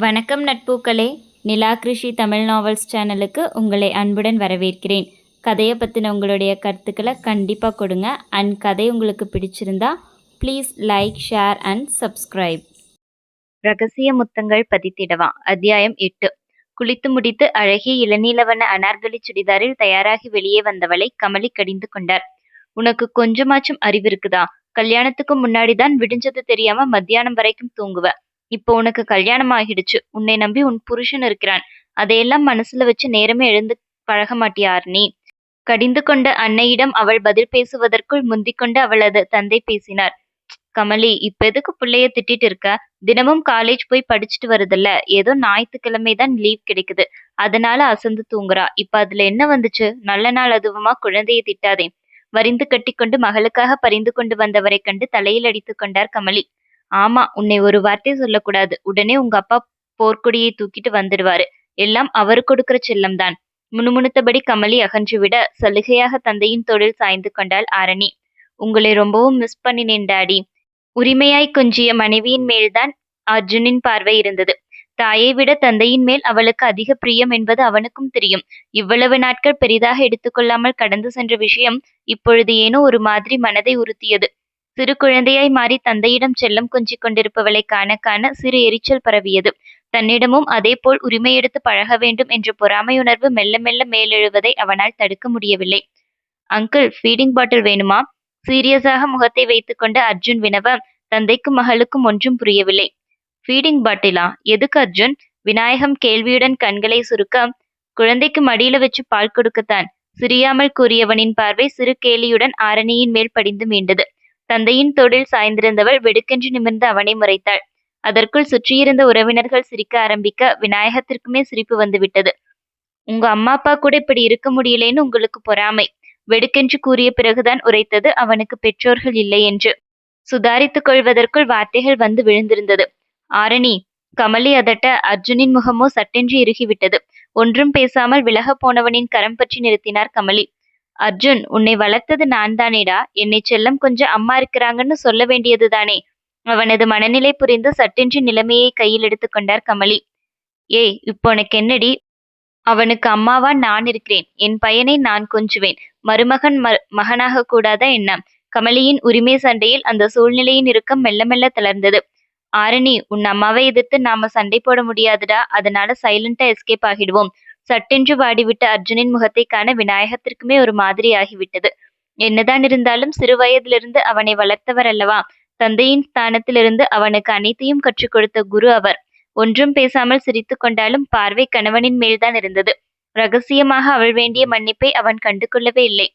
வணக்கம் நட்பூக்களே. நிலா கிருஷி தமிழ் நாவல்ஸ் சேனலுக்கு உங்களை அன்புடன் வரவேற்கிறேன். கதையை பற்றின உங்களுடைய கருத்துக்களை கண்டிப்பாக கொடுங்க. அண்ட் கதை உங்களுக்கு பிடிச்சிருந்தா please like share and subscribe ரகசிய முத்தங்கள் பதித்திடவா? அத்தியாயம் எட்டு. குளித்து முடித்து அழகிய இளநீலவன அனார்கலி சுடிதாரில் தயாராகி வெளியே வந்தவளை கமலி கடிந்து கொண்டார். உனக்கு கொஞ்சமாச்சும் அறிவு இருக்குதா? கல்யாணத்துக்கு முன்னாடிதான் விடிஞ்சது தெரியாம மத்தியானம் வரைக்கும் தூங்குவ. இப்போ உனக்கு கல்யாணம் ஆகிடுச்சு உன்னை நம்பி உன் புருஷன் இருக்கிறான். அதையெல்லாம் மனசுல வச்சு நேரமே எழுந்து பழக மாட்டியார் நீ. கடிந்து கொண்ட அன்னையிடம் அவள் பதில் பேசுவதற்குள் முந்திக்கொண்டு அவளது தந்தை பேசினார். கமலி இப்ப எதுக்கு பிள்ளைய திட்டிட்டு இருக்க? தினமும் காலேஜ் போய் படிச்சுட்டு வருதுல்ல. ஏதோ ஞாயிற்றுக்கிழமை தான் லீவ் கிடைக்குது. அதனால அசந்து தூங்குறா. இப்ப அதுல என்ன வந்துச்சு? நல்ல நாள் அதுவுமா? குழந்தையை திட்டாதே. வரிந்து கட்டிக்கொண்டு மகளுக்காக பரிந்து கொண்டு வந்தவரை கண்டு தலையில் அடித்து கொண்டார் கமலி. ஆமா உன்னை ஒரு வார்த்தை சொல்லக்கூடாது. உடனே உங்க அப்பா போர்க்கொடியை தூக்கிட்டு வந்துடுவாரு. எல்லாம் அவர் கொடுக்கிற செல்லம்தான். முணுமுணுத்தபடி கமலி அகன்றுவிட சலுகையாக தந்தையின் தோளில் சாய்ந்து கொண்டாள் ஆரணி. உங்களை ரொம்பவும் மிஸ் பண்ணினேன் டாடி. உரிமையாய் கொஞ்சிய மனைவியின் மேல்தான் அர்ஜுனின் பார்வை இருந்தது. தாயை விட தந்தையின் மேல் அவளுக்கு அதிக பிரியம் என்பது அவனுக்கும் தெரியும். இவ்வளவு நாட்கள் பெரிதாக எடுத்துக்கொள்ளாமல் கடந்து சென்ற விஷயம் இப்பொழுது ஏனோ ஒரு மாதிரி மனதை உறுத்தியது. சிறு குழந்தையாய் மாறி தந்தையிடம் செல்லம் கொஞ்சிக் கொண்டிருப்பவளை காண காண சிறு எரிச்சல் பரவியது. தன்னிடமும் அதேபோல் உரிமையெடுத்து பழக வேண்டும் என்ற பொறாமையுணர்வு மெல்ல மெல்ல மேலெழுவதை அவனால் தடுக்க முடியவில்லை. அங்கிள் ஃபீடிங் பாட்டில் வேணுமா? சீரியஸாக முகத்தை வைத்துக்கொண்டு அர்ஜுன் வினவ தந்தைக்கும் மகளுக்கும் ஒன்றும் புரியவில்லை. ஃபீடிங் பாட்டிலா? எதுக்கு அர்ஜுன்? விநாயகம் கேள்வியுடன் கண்களை சுருக்க குழந்தைக்கு மடியில வச்சு பால் கொடுக்கத்தான். சிரியாமல் கூறியவனின் பார்வை சிறு கேலியுடன் ஆரணியின் மேல் படிந்து மீண்டது. தந்தையின் தோளில் சாய்ந்திருந்தவள் வெடுக்கென்று நிமிர்ந்து அவனை முறைத்தாள். அதற்குள் சுற்றியிருந்த உறவினர்கள் சிரிக்க ஆரம்பிக்க விநாயகத்திற்குமே சிரிப்பு வந்துவிட்டது. உங்க அம்மா அப்பா கூட இப்படி இருக்க முடியலேன்னு உங்களுக்கு பொறாமை. வெடுக்கென்று கூறிய பிறகுதான் உரைத்தது அவனுக்கு பெற்றோர்கள் இல்லை என்று. சுதாரித்துக் கொள்வதற்குள் வார்த்தைகள் வந்து விழுந்திருந்தது. ஆரணி கமலி அதட்ட அர்ஜுனின் முகமோ சட்டென்று இறுகிவிட்டது. ஒன்றும் பேசாமல் விலகப் போனவனின் கரம் பற்றி நிறுத்தினார் கமலி. அர்ஜுன் உன்னை வளர்த்தது நான் தானேடா என்னை செல்லம் கொஞ்சம் அம்மா இருக்கிறாங்கன்னு சொல்ல வேண்டியதுதானே? அவனது மனநிலை புரிந்து சட்டென்று நிலைமையை கையில் எடுத்துக்கொண்டார் கமலி. ஏய் இப்போ உனக்கு என்னடி? அவனுக்கு அம்மாவா நான் இருக்கிறேன். என் பையனை நான் கொஞ்சுவேன். மருமகன் ம மகனாக கூடாதா எண்ணம் கமலியின் உரிமை சண்டையில் அந்த சூழ்நிலையின் இறுக்கம் மெல்ல மெல்ல தளர்ந்தது. ஆரணி உன் அம்மாவை எதிர்த்து நாம சண்டை போட முடியாதுடா. அதனால சைலண்டா எஸ்கேப் ஆகிடுவோம். சட்டென்று வாடிவிட்ட அர்ஜுனின் முகத்தை காண விநாயகத்திற்குமே ஒரு மாதிரி ஆகிவிட்டது என்னதான் இருந்தாலும் சிறு வயதிலிருந்து அவனை வளர்த்தவர் அல்லவா? தந்தையின் ஸ்தானத்திலிருந்து அவனுக்கு அனைத்தையும் கற்றுக் கொடுத்த குரு அவர். ஒன்றும் பேசாமல் சிரித்து கொண்டாலும் பார்வை கணவனின் மேல்தான் இருந்தது. ரகசியமாக அவள் வேண்டிய மன்னிப்பை அவன் கண்டு கொள்ளவே இல்லை.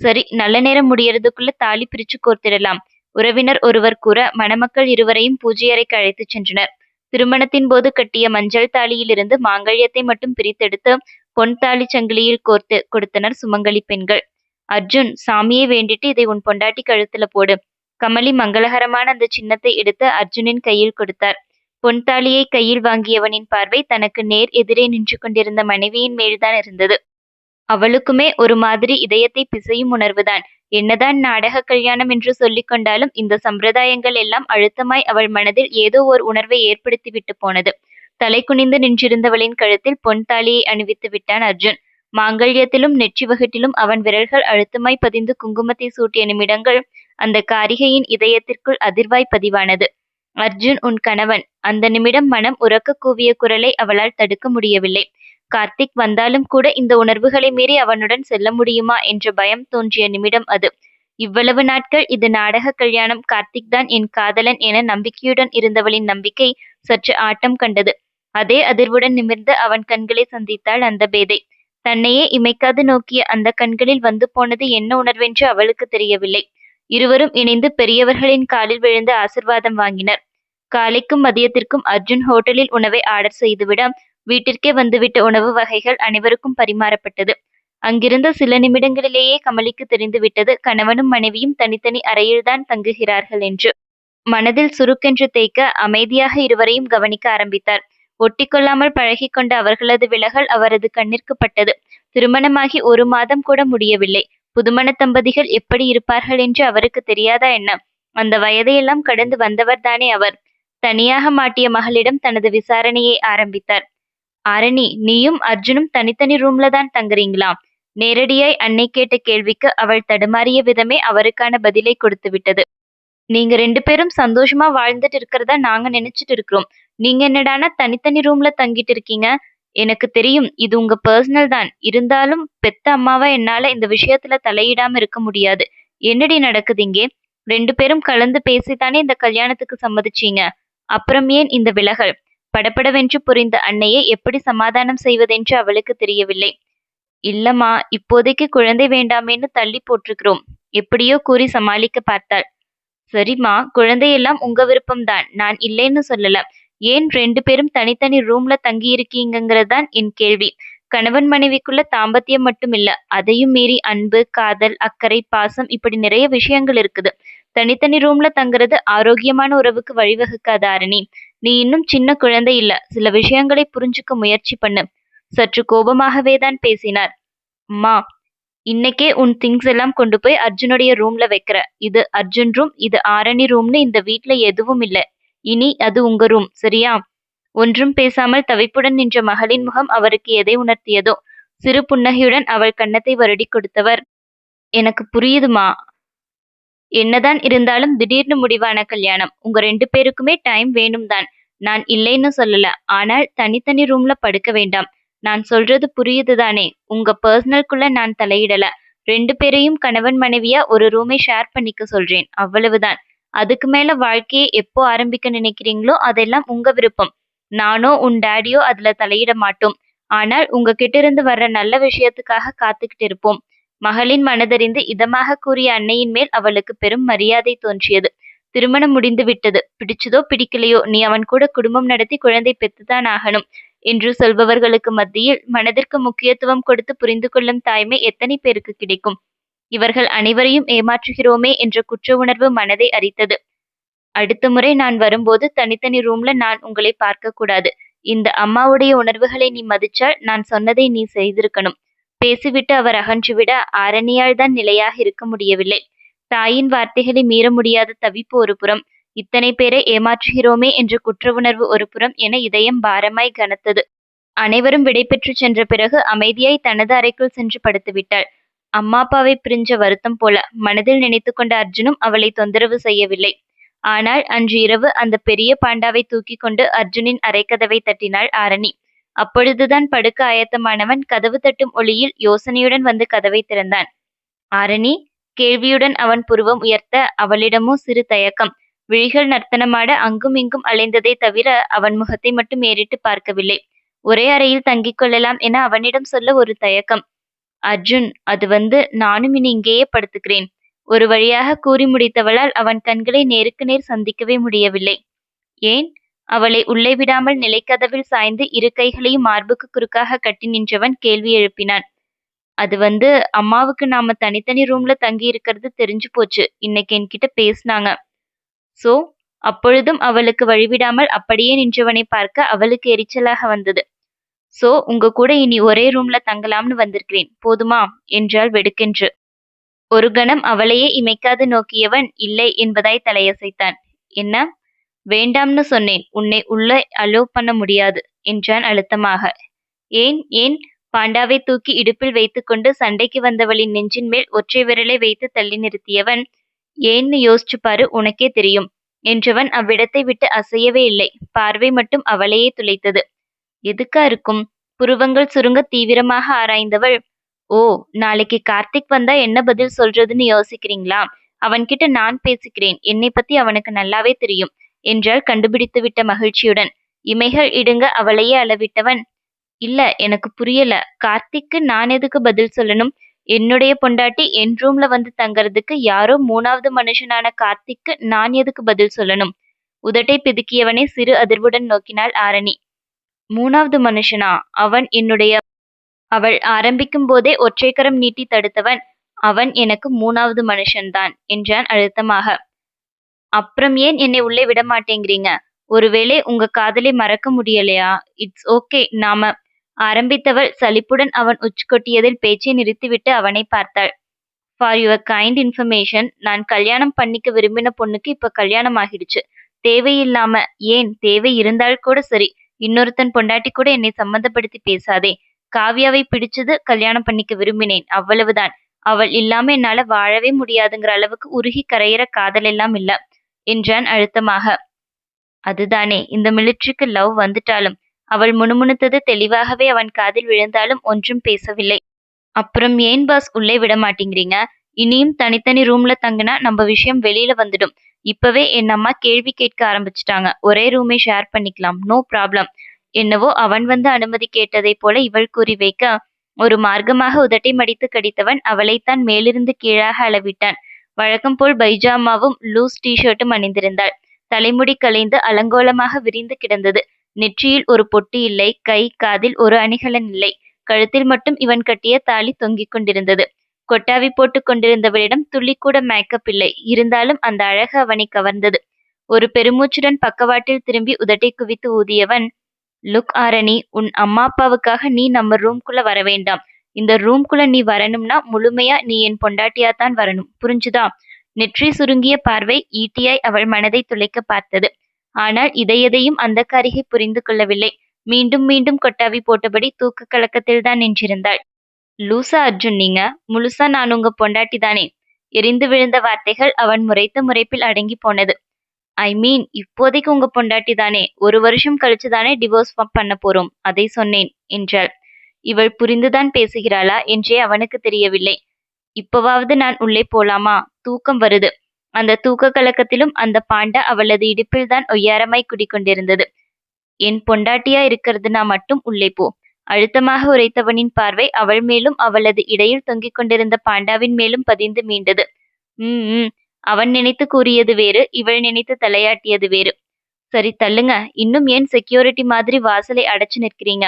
சரி நல்ல நேரம் முடியறதுக்குள்ள தாலி பிரிச்சு கோர்த்திடலாம். உறவினர் ஒருவர் கூற மணமக்கள் இருவரையும் பூஜையறைக்கு அழைத்துச் சென்றனர். திருமணத்தின் போது கட்டிய மஞ்சள் தாலியிலிருந்து மாங்கல்யத்தை மட்டும் பிரித்தெடுத்து பொன் தாலி சங்கிலியில் கோர்த்து கொடுத்தனர் சுமங்கலி பெண்கள். அர்ஜுன் சாமியை வேண்டிட்டு இதை உன் பொண்டாட்டி கழுத்துல போடு. கமலி மங்களகரமான அந்த சின்னத்தை எடுத்து அர்ஜுனின் கையில் கொடுத்தார். பொன் தாலியை கையில் வாங்கியவனின் பார்வை தனக்கு நேர் எதிரே நின்று கொண்டிருந்த மனைவியின் மேல்தான் இருந்தது. அவளுக்குமே ஒரு மாதிரி இதயத்தை பிசையும் உணர்வுதான். என்னதான் நாடக கல்யாணம் என்று சொல்லிக் கொண்டாலும் இந்த சம்பிரதாயங்கள் எல்லாம் அழுத்தமாய் அவள் மனதில் ஏதோ ஓர் உணர்வை ஏற்படுத்திவிட்டு போனது. தலை குனிந்து நின்றிருந்தவளின் கழுத்தில் பொன் தாலியை அணிவித்து விட்டான் அர்ஜுன். மாங்கல்யத்திலும் நெற்றி வகுட்டிலும் அவன் விரல்கள் அழுத்தமாய் பதிந்து குங்குமத்தை சூட்டிய நிமிடங்கள் அந்த காரிகையின் இதயத்திற்குள் அதிர்வாய் பதிவானது. அர்ஜுன் உன் கணவன் அந்த நிமிடம் மனம் உறக்க கூவிய குரலை அவளால் தடுக்க முடியவில்லை. கார்த்திக் வந்தாலும் கூட இந்த உணர்வுகளை மீறி அவனுடன் செல்ல முடியுமா என்ற பயம் தோன்றிய நிமிடம் அது. இவ்வளவு நாட்கள் இது நாடக கல்யாணம். கார்த்திக் தான் என் காதலன் என நம்பிக்கையுடன் இருந்தவளின் நம்பிக்கை சற்று ஆட்டம் கண்டது. அதே அதிர்வுடன் நிமிர்ந்து அவன் கண்களை சந்தித்தாள் அந்த பேதை. தன்னையே இமைக்காது நோக்கிய அந்த கண்களில் வந்து போனது என்ன உணர்வென்று அவளுக்கு தெரியவில்லை. இருவரும் இணைந்து பெரியவர்களின் காலில் விழுந்து ஆசிர்வாதம் வாங்கினர். காலைக்கும் மதியத்திற்கும் அர்ஜுன் ஹோட்டலில் உணவை ஆர்டர் செய்துவிட வீட்டிற்கே வந்துவிட்ட உணவு வகைகள் அனைவருக்கும் பரிமாறப்பட்டது. அங்கிருந்த சில நிமிடங்களிலேயே கமலிக்கு தெரிந்துவிட்டது கணவனும் மனைவியும் தனித்தனி அறையில்தான் தங்குகிறார்கள் என்று. மனதில் சுருக்கென்று தேய்க்க அமைதியாக இருவரையும் கவனிக்க ஆரம்பித்தார். ஒட்டிக்கொள்ளாமல் பழகிக்கொண்ட அவர்களது விலகல் அவரது கண்ணிற்கு பட்டது. திருமணமாகி ஒரு மாதம் கூட முடியவில்லை. புதுமண தம்பதிகள் எப்படி இருப்பார்கள் என்று அவருக்கு தெரியாதா என்ன? அந்த வயதையெல்லாம் கடந்து வந்தவர்தானே அவர். தனியாக மாட்டிய மகளிடம் தனது விசாரணையை ஆரம்பித்தார். ஆரணி நீயும் அர்ஜுனும் தனித்தனி ரூம்ல தான் தங்குறீங்களா நேரடியாய் அன்னை கேட்ட கேள்விக்கு அவள் தடுமாறிய விதமே அவருக்கான பதிலை கொடுத்து விட்டது. நீங்க ரெண்டு பேரும் சந்தோஷமா வாழ்ந்துட்டு இருக்கிறதா நாங்க நினைச்சிட்டு இருக்கிறோம். நீங்க என்னடானா தனித்தனி ரூம்ல தங்கிட்டு இருக்கீங்க? எனக்கு தெரியும் இது உங்க பர்சனல் தான். இருந்தாலும் பெத்த அம்மாவா என்னால இந்த விஷயத்துல தலையிடாம இருக்க முடியாது. என்னடி நடக்குது இங்கே? ரெண்டு பேரும் கலந்து பேசித்தானே இந்த கல்யாணத்துக்கு சம்மதிச்சீங்க. அப்புறம் ஏன் இந்த விலகல்? படபடவென்று புரிந்த அன்னையை எப்படி சமாதானம் செய்வதென்று அவளுக்கு தெரியவில்லை. இல்லம்மா இப்போதைக்கு குழந்தை வேண்டாமேன்னு தள்ளி போட்டிருக்கிறோம். எப்படியோ கூறி சமாளிக்க பார்த்தாள். சரிம்மா குழந்தையெல்லாம் உங்க விருப்பம்தான். நான் இல்லைன்னு சொல்லல. ஏன் ரெண்டு பேரும் தனித்தனி ரூம்ல தங்கி என் கேள்வி. கணவன் மனைவிக்குள்ள தாம்பத்தியம் மட்டும் இல்ல. அதையும் மீறி அன்பு காதல் அக்கறை பாசம் இப்படி நிறைய விஷயங்கள் இருக்குது. தனித்தனி ரூம்ல தங்குறது ஆரோக்கியமான உறவுக்கு வழிவகுக்காதாரணி நீ இன்னும் சின்ன குழந்தை இல்ல. சில விஷயங்களை புரிஞ்சுக்க முயற்சி பண்ணு. சற்று கோபமாகவே தான் பேசினார். அம்மா இன்னைக்கே உன் திங்ஸ் எல்லாம் கொண்டு போய் அர்ஜுனுடைய ரூம்ல வைக்கிற. இது அர்ஜுன் ரூம் இது ஆரணி ரூம்னு இந்த வீட்ல எதுவும் இல்ல. இனி அது உங்க ரூம் சரியா ஒன்றும் பேசாமல் தவிப்புடன் நின்ற மகளின் முகம் அவருக்கு எதை உணர்த்தியதோ சிறு புன்னகையுடன் அவள் கன்னத்தை வருடி கொடுத்தவர். எனக்கு புரியுதுமா என்னதான் இருந்தாலும் திடீர்னு முடிவான கல்யாணம். உங்க ரெண்டு பேருக்குமே டைம் வேணும் தான் நான் இல்லைன்னு சொல்லல. ஆனால் தனித்தனி ரூம்ல படுக்க வேண்டாம். நான் சொல்றது புரியுது தானே உங்க பர்சனல்குள்ள நான் தலையிடல. ரெண்டு பேரையும் கணவன் மனைவியா ஒரு ரூமை ஷேர் பண்ணிக்க சொல்றேன். அவ்வளவுதான். அதுக்கு மேல வாழ்க்கையை எப்போ ஆரம்பிக்க நினைக்கிறீங்களோ அதெல்லாம் உங்க விருப்பம். நானோ உன் டேடியோ அதுல தலையிட மாட்டோம். ஆனால் உங்ககிட்ட இருந்து வர்ற நல்ல விஷயத்துக்காக காத்துக்கிட்டு இருப்போம். மகளின் மனதறிந்து இதமாக கூறிய அன்னையின் மேல் அவளுக்கு பெரும் மரியாதை தோன்றியது. திருமணம் முடிந்து விட்டது. பிடிச்சதோ பிடிக்கலையோ நீ அவன் கூட குடும்பம் நடத்தி குழந்தை பெற்றுதான் ஆகணும் என்று சொல்பவர்களுக்கு மத்தியில் மனதிற்கு முக்கியத்துவம் கொடுத்து புரிந்து கொள்ளும் தாய்மை எத்தனை பேருக்கு கிடைக்கும்? இவர்கள் அனைவரையும் ஏமாற்றுகிறோமே என்ற குற்ற உணர்வு மனதை அரித்தது. அடுத்த முறை நான் வரும்போது தனித்தனி ரூம்ல நான் உங்களை பார்க்க கூடாது. இந்த அம்மாவுடைய உணர்வுகளை நீ மதிச்சால் நான் சொன்னதை நீ செய்திருக்கணும். பேசிவிட்டு அவர் அகன்றுவிட ஆரணியால் தான் நிலையாக இருக்க முடியவில்லை. தாயின் வார்த்தைகளை மீற முடியாத தவிப்பு ஒரு புறம் இத்தனை பேரை ஏமாற்றுகிறோமே என்ற குற்ற உணர்வு ஒரு புறம் என இதயம் பாரமாய் கனத்தது. அனைவரும் விடைபெற்று சென்ற பிறகு அமைதியாய் தனது அறைக்குள் சென்று படுத்துவிட்டாள் அம்மா அப்பாவை பிரிஞ்ச வருத்தம் போல மனதில் நினைத்து கொண்ட அர்ஜுனும் அவளை தொந்தரவு செய்யவில்லை. ஆனால் அன்று இரவு அந்த பெரிய பாண்டாவை தூக்கி கொண்டு அர்ஜுனின் அரைக்கதவை தட்டினாள் ஆரணி. அப்பொழுதுதான் படுக்க ஆயத்தமானவன் கதவு தட்டும் ஒளியில் யோசனையுடன் வந்து கதவை திறந்தான். ஆரணி கேள்வியுடன் அவன் புருவம் உயர்த்த அவளிடமோ சிறு தயக்கம். விழிகள் நர்த்தனமாட அங்கும் இங்கும் அலைந்ததை தவிர அவன் முகத்தை மட்டும் ஏறிட்டு பார்க்கவில்லை. ஒரே அறையில் தங்கிக் கொள்ளலாம் என அவனிடம் சொல்ல ஒரு தயக்கம். அர்ஜுன் அது வந்து நானும் இனி இங்கேயே படுத்துக்கிறேன். ஒரு வழியாக கூறி முடித்தவளால் அவன் கண்களை நேருக்கு நேர் சந்திக்கவே முடியவில்லை. ஏன்? அவளை உள்ளே விடாமல் நிலைக்கதவில் சாய்ந்து இரு கைகளையும் மார்புக்கு குறுக்காக கட்டி நின்றவன் கேள்வி எழுப்பினான். அது வந்து அம்மாவுக்கு நாம தனித்தனி ரூம்ல தங்கி இருக்கிறது தெரிஞ்சு போச்சு. இன்னைக்கு என்கிட்ட பேசினாங்க. சோ அப்பொழுதும் அவளுக்கு வழிவிடாமல் அப்படியே நின்றவனை பார்க்க அவளுக்கு எரிச்சலாக வந்தது. சோ உங்க கூட இனி ஒரே ரூம்ல தங்கலாம்னு வந்திருக்கிறேன். போதுமா? என்றாள் வெடுக்கென்று. ஒரு கணம் அவளையே இமைக்காது நோக்கியவன் இல்லை என்பதாய் தலையசைத்தான். என்ன? வேண்டாம்னு சொன்னேன். உன்னை உள்ள அலோ பண்ண முடியாது என்றான் அழுத்தமாக. ஏன் ஏன்? பாண்டாவை தூக்கி இடுப்பில் வைத்துக்கொண்டு சண்டைக்கு வந்தவளின் நெஞ்சின் மேல் ஒற்றை விரலை வைத்து தள்ளி நிறுத்தியவன் ஏன்னு யோசிச்சு பாரு உனக்கே தெரியும் என்றவன் அவ்விடத்தை விட்டு அசையவே இல்லை. பார்வை மட்டும் அவளையே துளைத்தது. எதுக்கா இருக்கும்? புருவங்கள் சுருங்க தீவிரமாக ஆராய்ந்தவள். ஓ நாளைக்கு கார்த்திக் வந்தா என்ன பதில் சொல்றதுன்னு யோசிக்கிறீங்களா? அவன்கிட்ட நான் பேசிக்கிறேன். என்னை பத்தி அவனுக்கு நல்லாவே தெரியும். என்றாள் கண்டுபிடித்து விட்ட மகிழ்ச்சியுடன். இமைகள் இடுங்க அவளையே அளவிட்டவன். இல்ல எனக்கு புரியல. கார்த்திக்கு நான் எதுக்கு பதில் சொல்லணும்? என்னுடைய பொண்டாட்டி என் ரூம்ல வந்து தங்கறதுக்கு யாரோ மூணாவது மனுஷனான கார்த்திக்கு நான் எதுக்கு பதில் சொல்லணும்? உதட்டை பிதுக்கியவனை சிறு அதிர்வுடன் நோக்கினாள் ஆரணி. மூணாவது மனுஷனா? அவன் என்னுடைய அவள் ஆரம்பிக்கும் போதே ஒற்றைக்கரம் நீட்டி தடுத்தவன். அவன் எனக்கு மூணாவது மனுஷன்தான் என்றான் அழுத்தமாக. அப்புறம் ஏன் என்னை உள்ளே விட மாட்டேங்கிறீங்க? ஒருவேளை உங்க காதலை மறக்க முடியலையா? இட்ஸ் ஓகே நாம ஆரம்பித்தவள் சலிப்புடன் அவன் உச்சுக்கொட்டியதில் பேச்சை நிறுத்திவிட்டு அவனை பார்த்தாள். ஃபார் யுவர் கைண்ட் இன்ஃபர்மேஷன் நான் கல்யாணம் பண்ணிக்க விரும்பின பொண்ணுக்கு இப்ப கல்யாணம் ஆகிடுச்சு தேவையில்லாம ஏன்? தேவை இருந்தால் கூட சரி. இன்னொருத்தன் பொண்டாட்டி கூட என்னை சம்மந்தப்படுத்தி பேசாதே. காவ்யாவை பிடிச்சது கல்யாணம் பண்ணிக்க விரும்பினேன். அவ்வளவுதான். அவள் இல்லாம என்னால வாழவே முடியாதுங்கிற அளவுக்கு உருகி கரையிற காதல் எல்லாம் இல்ல. என்றான் அழுத்தமாக. அதுதானே இந்த மிலிட்ரிக்கு லவ் வந்துட்டாலும் அவள் முணுமுணுத்தது தெளிவாகவே அவன் காதில் விழுந்தாலும் ஒன்றும் பேசவில்லை. அப்புறம் ஏன் பாஸ் உள்ளே விட மாட்டேங்கிறீங்க? இனியும் தனித்தனி ரூம்ல தங்கினா நம்ம விஷயம் வெளியில வந்துடும். இப்பவே என் அம்மா கேள்வி கேட்க ஆரம்பிச்சிட்டாங்க. ஒரே ரூமை ஷேர் பண்ணிக்கலாம். No problem. என்னவோ அவன் வந்து அனுமதி கேட்டதைப் போல இவள் கூறி வைக்க ஒரு மார்க்கமாக உதட்டை மடித்து கடித்தவன் அவளைத்தான் மேலிருந்து கீழாக அளவிட்டான். வழக்கம் போல் பைஜாமாவும் லூஸ் ஷர்ட்டும் அணிந்திருந்தாள். தலைமுடி கலைந்து அலங்கோலமாக விரிந்து கிடந்தது. நெற்றியில் ஒரு பொட்டு இல்லை கை காதில் ஒரு அணிகலன் இல்லை. கழுத்தில் மட்டும் இவன் கட்டிய தாலி தொங்கிக் கொண்டிருந்தது. கொட்டாவி போட்டுக் கொண்டிருந்தவளிடம் துள்ளிக்கூட மேக்கப் இல்லை. இருந்தாலும் அந்த அழகு அவனை கவர்ந்தது. ஒரு பெருமூச்சுடன் பக்கவாட்டில் திரும்பி உதட்டை குவித்து ஊதியவன் லுக் ஆரணி உன் அம்மா அப்பாவுக்காக நீ நம்ம ரூம்குள்ள வர வேண்டாம். இந்த ரூம்குள்ள நீ வரணும்னா முழுமையா நீ என் பொண்டாட்டியா தான் வரணும். புரிஞ்சுதா? நெற்றி சுருங்கிய பார்வை ஈட்டியாய் அவள் மனதை துளைக்க பார்த்தது. ஆனால் இதையதையும் அந்த காரிகை புரிந்து கொள்ளவில்லை. மீண்டும் மீண்டும் கொட்டாவி போட்டபடி தூக்க கலக்கத்தில் தான் நின்றிருந்தாள். லூசா அர்ஜுன் நீங்க. முழுசா நான் உங்க பொண்டாட்டி தானே. எரிந்து விழுந்த வார்த்தைகள் அவன் முறைத்த முறைப்பில் அடங்கி போனது. ஐ மீன் இப்போதைக்கு உங்க பொண்டாட்டி தானே. ஒரு வருஷம் கழிச்சு தானே டிவோர்ஸ் பண்ண போறோம். அதை சொன்னேன் என்றாள். இவள் புரிந்துதான் பேசுகிறாளா என்றே அவனுக்கு தெரியவில்லை. இப்பவாவது நான் உள்ளே போலாமா? தூக்கம் வருது. அந்த தூக்க கலக்கத்திலும் அந்த பாண்டா அவளது இடுப்பில் தான் ஒய்யாரமாய் குடிக்கொண்டிருந்தது. என் பொண்டாட்டியா இருக்கிறதுனா மட்டும் உள்ளே போ. அழுத்தமாக உரைத்தவனின் பார்வை அவள் மேலும் அவளது இடையில் தொங்கிக் கொண்டிருந்த பாண்டாவின் மேலும் பதிந்து மீண்டது. உம் உம். அவன் நினைத்து கூறியது வேறு இவள் நினைத்து தலையாட்டியது வேறு. சரி தள்ளுங்க. இன்னும் ஏன் செக்யூரிட்டி மாதிரி வாசலை அடைச்சு நிற்கிறீங்க?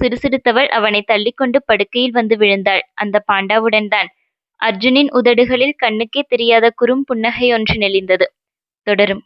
சிறுசிறுத்தவள் அவனை தள்ளிக்கொண்டு படுக்கையில் வந்து விழுந்தாள். அந்த பாண்டாவுடன் தான். அர்ஜுனின் உதடுகளில் கண்ணுக்கே தெரியாத குறும் புன்னகை ஒன்று நெளிந்தது. தொடரும்.